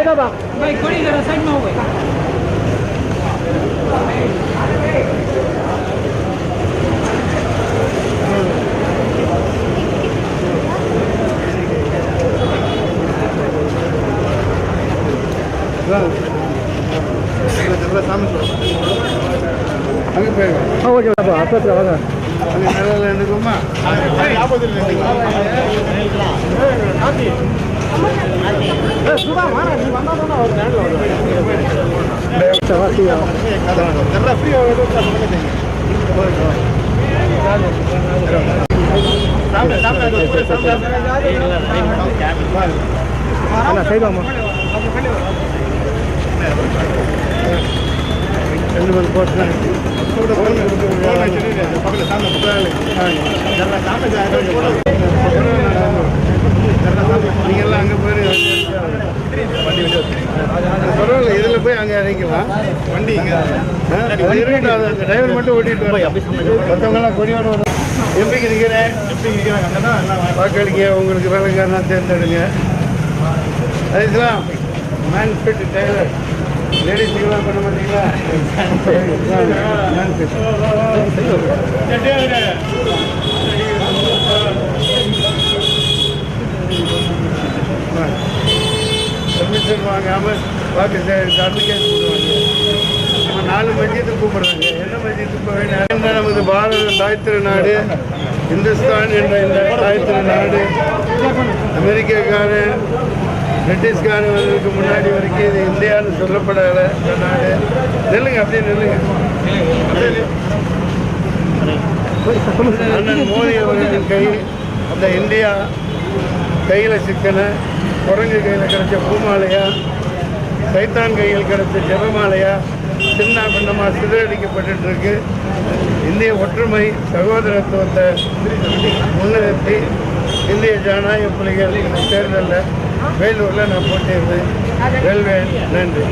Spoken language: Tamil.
ભાઈ બાબા ભાઈ કોની જરા સાઈડમાં હોય સામે આગળ ભાઈ આવો જો બાબા આપણે அது நிழல் எடுக்குமா செய்வாமா சவா ரெண்டு பேர் நீங்கள்லாம் அங்கே போய் பரவாயில்ல இதில் போய் அங்கே இறங்கிக்கலாம் வண்டி இங்கே அந்த டிரைவர் மட்டும் ஓட்டிட்டு மற்றவங்கலாம் கொடியோட வரும் எப்படி இருக்கிறேன் எப்படி இருக்கிறாங்க அங்கே தான் வாக்களிக்க உங்களுக்கு வேலைக்காரனா தேர்ந்தெடுங்க அதுக்கெல்லாம் மேன் ஃபிட் டெய்லர் லேடிஸுக்கெல்லாம் பண்ண மாட்டீங்களா மேன் வாங்காமல் வாக்கு அப்ளிகேஷன் போடுவாங்க நாலு மஜியத்துக்கு கூப்பிடுறாங்க என்ன மஜியத்துக்கு போக வேண்டிய நமது பாரத தாய் திருநாடு இந்துஸ்தான் என்ற இந்த தாய் திருநாடு அமெரிக்காக்காரன் பிரிட்டிஷ்காரன் வந்ததுக்கு முன்னாடி வரைக்கும் இது இந்தியான்னு சொல்லப்படலை. நாடு நெல்லுங்க அப்படியே நெல்லுங்க. அண்ணன் மோடி அவர்களின் கை அந்த இந்தியா கையில் சிக்கனை குரங்கு கையில் கிடைச்ச பூமாலையா சைத்தான் கையில் கிடைச்ச ஜெபமாலையா சின்ன பின்னமாக சிதறடிக்கப்பட்டு இருக்கு இந்திய ஒற்றுமை சகோதரத்துவத்தை முன்னிறுத்தி இந்திய ஜனநாயக புலிகள் தேர்தலில் வேலூரில் நான் போட்டியிருந்தேன் வெல்வேன் நன்றி.